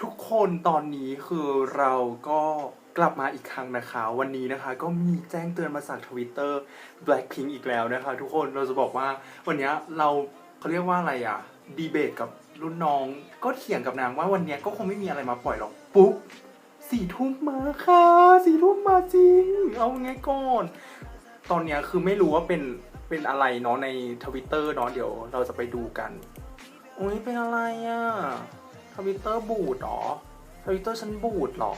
ทุกคนตอนนี้คือเราก็กลับมาอีกครั้งนะคะ วันนี้นะคะก็มีแจ้งเตือนมาจากทวิตเตอร์ Blackpink อีกแล้วนะคะ ทุกคนเราจะบอกว่าวันนี้เราเขาเรียกว่าอะไรอะดีเบตกับรุ่นน้อง ก็เถียงกับนางว่าวันนี้ก็คงไม่มีอะไรมาปล่อยหรอกปุ๊บสี่ทุ่มมาค่ะสี่ทุ่มมาจริง เอาไงก่อน ตอนนี้คือไม่รู้ว่าเป็นเป็นอะไรเนาะในทวิตเตอร์เนาะเดี๋ยวเราจะไปดูกันโอ้ยเป็นอะไรอะ ทวิตเตอร์บูดเหรอทวิตเตอร์ฉันบูดเหรอ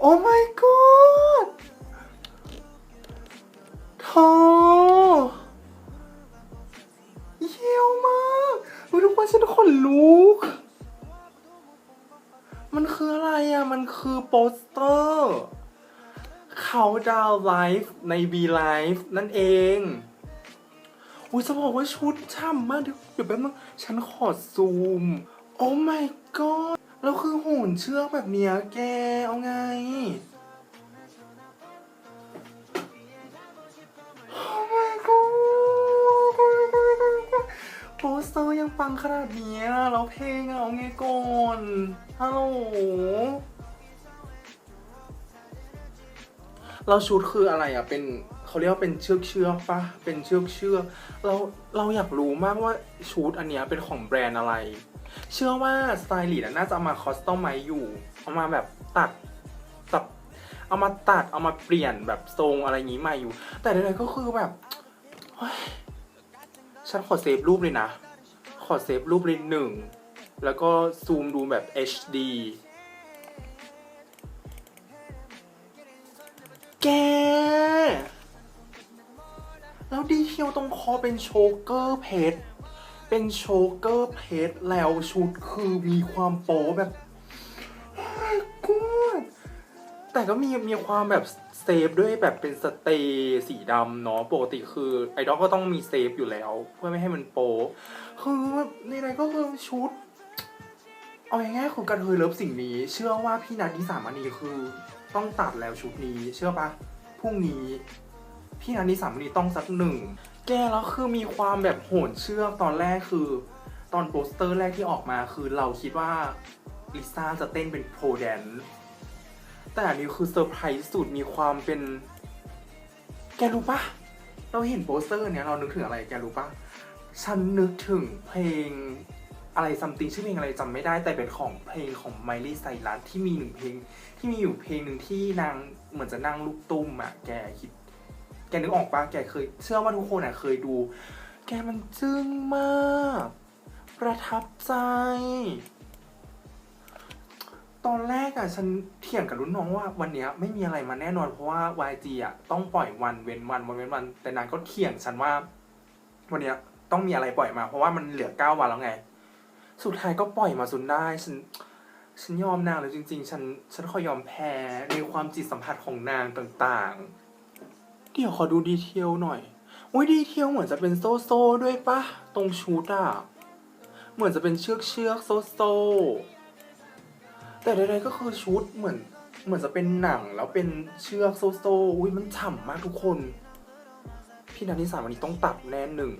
โอ้ my god เธอ มันคืออะไรอะ มันคือโปสเตอร์ เขาดาวไลฟ์ใน V Live นั่นเอง อุ้ยจะบอกว่าชุดช่ำมาก เดี๋ยวเดี๋ยวแป๊บนึงฉันขอซูม โอ้ my god แล้วคือหุ่นเชือกแบบเนี้ยแก เอาไง โปสเตอร์ยังปังขนาดนี้แล้วเพลงเอาไงก่อนฮัลโหลเราชุดคืออะไรอะ เป็นเขาเรียกว่าเป็นเชือกเชือกปะเป็นเชือกเชือกเราเราอยากรู้มากว่าชุดอันเนี้ยเป็นของแบรนด์อะไร เชื่อว่าสไตลิสต์น่าจะเอามาคอสตอมไมอยู่ เอามาแบบตัดตัดเอามาตัดเอามาเปลี่ยนแบบทรงอะไรอย่างงี้มาอยู่ แต่ใดๆก็คือแบบ ฉันขอเซฟรูปเลยนะ ขอเซฟรูปเลยหนึ่ง แล้วก็ซูมดูแบบ HD แก แล้วดีเทลตรงคอเป็นโชเกอร์เพชร เป็นโชเกอร์เพชร แล้วชุดคือมีความโป๊แบบกูดแต่ก็มีมีความแบบ เซฟด้วยแบบเป็นสเตย์สีดำเนาะปกติคือไอดอลก็ต้องมีเซฟอยู่แล้ว เพื่อไม่ให้มันโป๊คือแบบในไรก็คือชุด เอาง่ายๆคือกระเทยเลิฟสิ่งนี้ เชื่อว่าพี่นัทนิสามณีคือต้องตัดแล้วชุดนี้ เชื่อปะพรุ่งนี้ พี่นัทนิสามณีต้องสักหนึ่งแกแล้วคือมีความแบบโหนเชือกตอนแรกคือ ตอนโปสเตอร์แรกที่ออกมาคือเราคิดว่าลิซ่าจะเต้นเป็นโพแดน แต่อันนี้คือเซอร์ไพรส์สุดมีความเป็น แกรู้ปะเราเห็นโปสเตอร์เนี้ยเรานึกถึงอะไรแกรู้ปะฉันนึกถึงเพลงอะไรซัมติงชื่อเพลงอะไรจำไม่ได้แต่เป็นของเพลงของไมลี่ไซรัสที่มีหนึ่งเพลง ที่มีอยู่เพลงหนึ่งที่นางเหมือนจะนั่งลูกตุ้มอะแกคิด แกนึกออกปะแกเคย เชื่อว่าทุกคนอะเคยดู แกมันจึ้งมาก ประทับใจ ตอนแรกอะฉันเถียงกับรุ่นน้องว่าวันเนี้ยไม่มีอะไรมาแน่นอนเพราะว่า YG อะต้องปล่อยวันเว้นวันวันเว้นวัน แต่นางก็เถียงฉันว่า วันเนี้ยต้องมีอะไรปล่อยมา เพราะว่ามันเหลือเก้าวันแล้วไง สุดท้ายก็ปล่อยมาจนได้ฉันฉันยอมนางเลยจริง ๆ ฉันฉันขอยอมแพ้ในความจิตสัมผัสของนางต่างๆ เดี๋ยวขอดูดีเทลหน่อยโอ้ยดีเทลเหมือนจะเป็นโซโซ่ด้วยปะตรงชุดอะเหมือนจะเป็นเชือกเชือกโซโซ่ แต่ใดๆก็คือชุดเหมือน เหมือนจะเป็นหนังแล้วเป็นเชือกโซ่โซ่ๆอุ้ยมันฉ่ำมากทุกคน พี่นันทิสาวันนี้ต้องตัดแน่หนึ่ง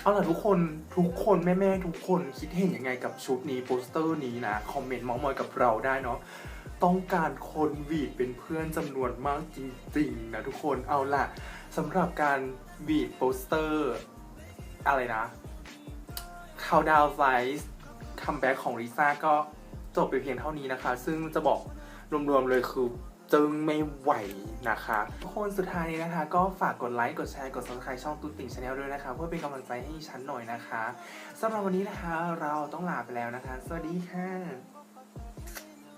เอาล่ะทุกคนทุกคนแม่ๆทุกคนคิดเห็นยังไงกับชุดนี้โปสเตอร์นี้นะ คอมเมนต์มองมอยกับเราได้เนาะต้องการคนหวีดเป็นเพื่อนจำนวนมากจริงๆนะทุกคนเอาล่ะสำหรับการหวีดโปสเตอร์ อะไรนะ Countdown Vice คัมแบ็กของลิซ่าก็ จบไปเพียงเท่านี้นะคะ ซึ่งจะบอกรวมๆเลยคือจึงไม่ไหวนะคะทุกคนสุดท้ายนี้นะคะ ก็ฝากกดไลค์กดแชร์กด subscribe ช่องตุ้ติ่งชาแนลด้วยนะคะ เพื่อเป็นกำลังใจให้ฉันหน่อยนะคะสำหรับวันนี้นะคะ เราต้องลาไปแล้วนะคะ สวัสดีค่ะ